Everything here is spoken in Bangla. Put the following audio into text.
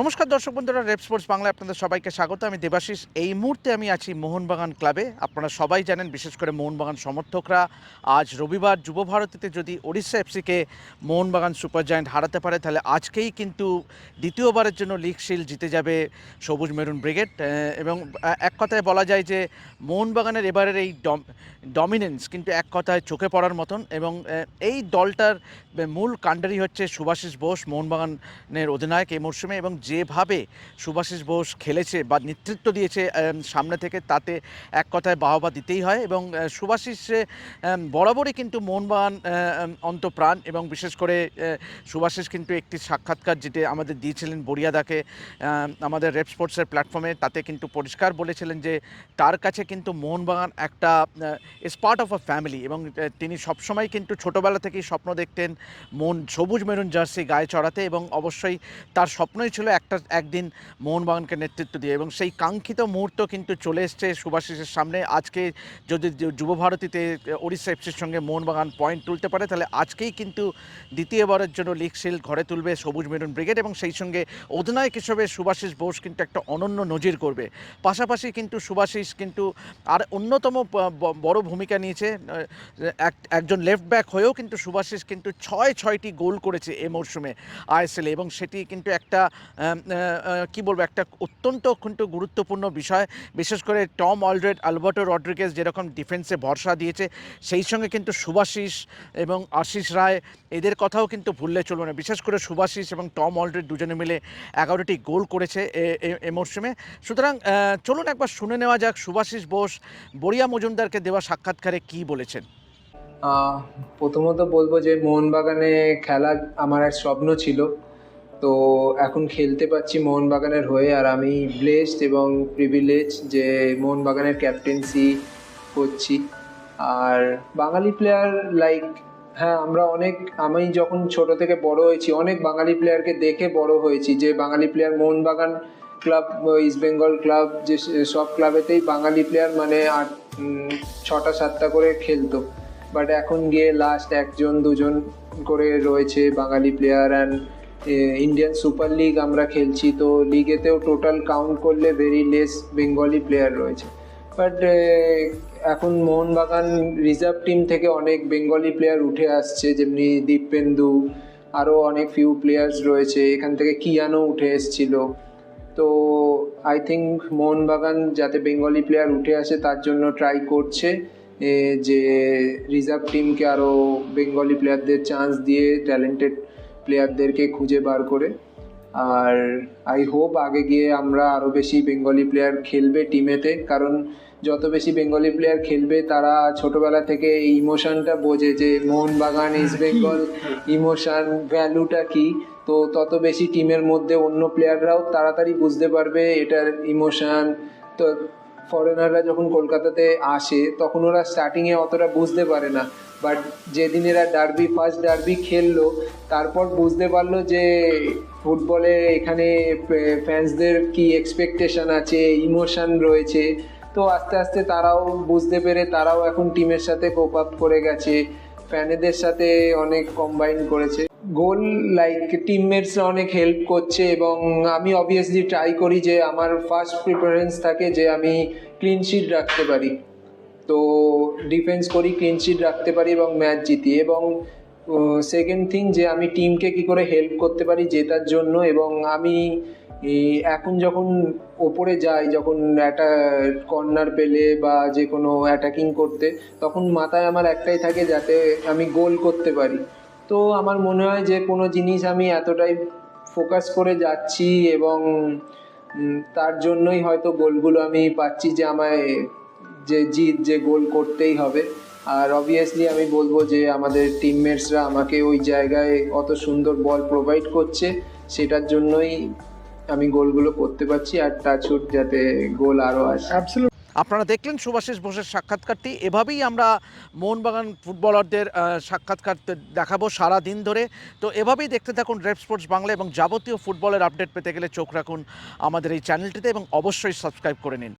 নমস্কার দর্শক বন্ধুরা, রেপ স্পোর্টস বাংলায় আপনাদের সবাইকে স্বাগত। আমি দেবাশিস। এই মুহূর্তে আমি আছি মোহনবাগান ক্লাবে। আপনারা সবাই জানেন, বিশেষ করে মোহনবাগান সমর্থকরা, আজ রবিবার যুব ভারতীতে যদি ওড়িশা এফসিকে মোহনবাগান সুপার জায়েন্ট হারাতে পারে, তাহলে আজকেই কিন্তু দ্বিতীয়বারের জন্য লিগ শিল জিতে যাবে সবুজ মেরুন ব্রিগেড। এবং এক কথায় বলা যায় যে মোহনবাগানের এবারের এই ডমিনেন্স কিন্তু এক কথায় চোখে পড়ার মতন। এবং এই দলটার মূল কাণ্ডারি হচ্ছে সুভাষিস বোস, মোহনবাগানের অধিনায়ক এই মরশুমে। এবং যেভাবে সুভাষিস বোস খেলেছে বা নেতৃত্ব দিয়েছে সামনে থেকে তাতে এক কথায় বাহবা দিতেই হয় এবং সুভাষিস বরাবরই কিন্তু মোহনবাগান অন্তপ্রাণ এবং বিশেষ করে সুভাষিস কিন্তু একটি সাক্ষাৎকার যেটি আমাদের দিয়েছিলেন বরিয়াদাকে আমাদের রেপ স্পোর্টসের প্ল্যাটফর্মে তাতে কিন্তু পরিষ্কার বলেছিলেন যে তার কাছে কিন্তু মোহনবাগান একটা is part of a family এবং তিনি সবসময় কিন্তু ছোটোবেলা থেকেই স্বপ্ন দেখতেন মন সবুজ মেরুন জার্সি গায়ে চড়াতে এবং অবশ্যই তার স্বপ্নই ছিল একটা একদিন মোহনবাগানকে নেতৃত্ব দিয়ে এবং সেই কাঙ্ক্ষিত মুহূর্ত কিন্তু চলে এসছে সুভাষিসের সামনে। আজকে যদি যু- যুব ভারতীতে ওড়িশা এফসির সঙ্গে মোহনবাগান পয়েন্ট তুলতে পারে, তাহলে আজকেই কিন্তু দ্বিতীয়বারের জন্য লিগ শিল ঘরে তুলবে সবুজ মেরুন ব্রিগেড এবং সেই সঙ্গে অধিনায়ক হিসেবে সুভাষিস বোস কিন্তু একটা অনন্য নজির করবে। পাশাপাশি কিন্তু সুভাষিস কিন্তু আর অন্যতম বড় ভূমিকা নিয়েছে। এক- একজন লেফট ব্যাক হয়েও কিন্তু সুভাষিস কিন্তু ছয়, ছয়টি গোল করেছে এই মরশুমে আইএসএলে এবং সেটি কিন্তু একটা কি বলব, একটা অত্যন্ত কিন্তু গুরুত্বপূর্ণ বিষয়। বিশেষ করে টম অলরেড আলবার্টো রড্রিগেজ যেরকম ডিফেন্সে ভরসা দিয়েছে, সেই সঙ্গে কিন্তু সুভাষিস এবং আশিস রায়, এদের কথাও কিন্তু ভুললে চলবে না। বিশেষ করে সুভাষিস এবং টম অলরেড দুজনে মিলে এগারোটি গোল করেছে এ- মরশুমে। সুতরাং চলুন একবার শুনে নেওয়া যাক সুভাষিস বোস, বড়িয়া মজুমদারকে দেওয়া সাক্ষাৎকারে কি বলেছেন? প্রথমত বলব যে মোহনবাগানে খেলা আমার এক স্বপ্ন ছিল। তো এখন খেলতে পাচ্ছি মোহনবাগানের হয়ে আর আমি ব্লেসড এবং প্রিভিলেজ যে মোহনবাগানের ক্যাপ্টেন্সি করছি। আর বাঙালি প্লেয়ার লাইক হ্যাঁ আমরা অনেক, আমি যখন ছোট থেকে বড় হয়েছি, অনেক বাঙালি প্লেয়ারকে দেখে বড় হয়েছি যে Bangali player Mohun Bagan club East Bengal club যে সব ক্লাবেতেই বাঙালি প্লেয়ার মানে আট ছটা, সাতটা করে খেলতো। বাট এখন গিয়ে লাস্ট একজন, দুজন করে রয়েছে Bangali player and Indian super league আমরা খেলছি, তো লিগেতেও টোটাল কাউন্ট করলে ভেরি লেস বেঙ্গলি প্লেয়ার রয়েছে। বাট এখন মোহনবাগান রিজার্ভ টিম থেকে অনেক বেঙ্গলি প্লেয়ার উঠে আসছে, যেমনি দীপেন্দু আরও অনেক ফিউ প্লেয়ার্স রয়েছে, এখান থেকে কিয়ানো উঠে এসছিল। তো আই থিঙ্ক মোহনবাগান যাতে বেঙ্গলি প্লেয়ার উঠে আসে, তার জন্য ট্রাই করছে যে রিজার্ভ টিমকে আরও বেঙ্গলি প্লেয়ারদের চান্স দিয়ে ট্যালেন্টেড প্লেয়ারদেরকে খুঁজে বার করে। আর আই হোপ আগে গিয়ে আমরা আরও বেশি বেঙ্গলি প্লেয়ার খেলবে টিমেতে কারণ যত বেশি বেঙ্গলি প্লেয়ার খেলবে, তারা ছোটবেলা থেকে এই ইমোশনটা বোঝে যে মোহনবাগান ইস্ট বেঙ্গল ইমোশন ভ্যালুটা কি? তো তত বেশি টিমের মধ্যে অন্য প্লেয়াররাও তাড়াতাড়ি বুঝতে পারবে এটার ইমোশন তো ফরেনাররা যখন কলকাতাতে আসে, তখন ওরা স্টার্টিংয়ে অতটা বুঝতে পারে না। বাট যেদিন এরা ডার্বি ফার্স্ট ডার্বি খেললো, তারপর বুঝতে পারল যে ফুটবলে এখানে ফ্যান্সদের কি এক্সপেকটেশন আছে ইমোশন রয়েছে। তো আস্তে আস্তে তারাও বুঝতে পেরে, তারাও এখন টিমের সাথে কোপ আপ করে গেছে। ফ্যানেদের সাথে অনেক কম্বাইন করেছে। গোল লাইক টিমমেটসরা অনেক হেল্প করছে এবং আমি অবভিয়াসলি ট্রাই করি যে আমার ফার্স্ট প্রিফারেন্স থাকে যে আমি ক্লিন শিট রাখতে পারি। তো ডিফেন্স করি ক্লিন শিট রাখতে পারি এবং ম্যাচ জিতি এবং সেকেন্ড থিং যে আমি টিমকে কি করে হেল্প করতে পারি জেতার জন্য এবং আমি এখন যখন ওপরে যাই, যখন একটা কর্নার পেলে বা যে কোনো অ্যাটাকিং করতে, তখন মাথায় আমার একটাই থাকে যাতে আমি গোল করতে পারি। তো আমার মনে হয় যে কোনো জিনিস আমি এতটাই ফোকাস করে যাচ্ছি এবং তার জন্যই হয়তো গোলগুলো আমি পাচ্ছি যে আমায়, যে জিত, যে গোল করতেই হবে। আর অবভিয়াসলি আমি বলব যে আমাদের টিমমেটসরা আমাকে ওই জায়গায় অত সুন্দর বল প্রোভাইড করছে, সেটার জন্যই আমি গোলগুলো করতে পারছি, আর টাচুট যাতে গোল আরও আসে। আপনারা দেখলেন সুভাষিস বোসের সাক্ষাৎকারটি। এভাবেই আমরা মোহনবাগান ফুটবলারদের সাক্ষাৎকার দেখাবো সারা দিন ধরে। তো এভাবেই দেখতে থাকুন রেপ স্পোর্টস বাংলা এবং যাবতীয় ফুটবলের আপডেট পেতে গেলে চোখ রাখুন আমাদের এই চ্যানেলটিতে এবং অবশ্যই সাবস্ক্রাইব করে নিন।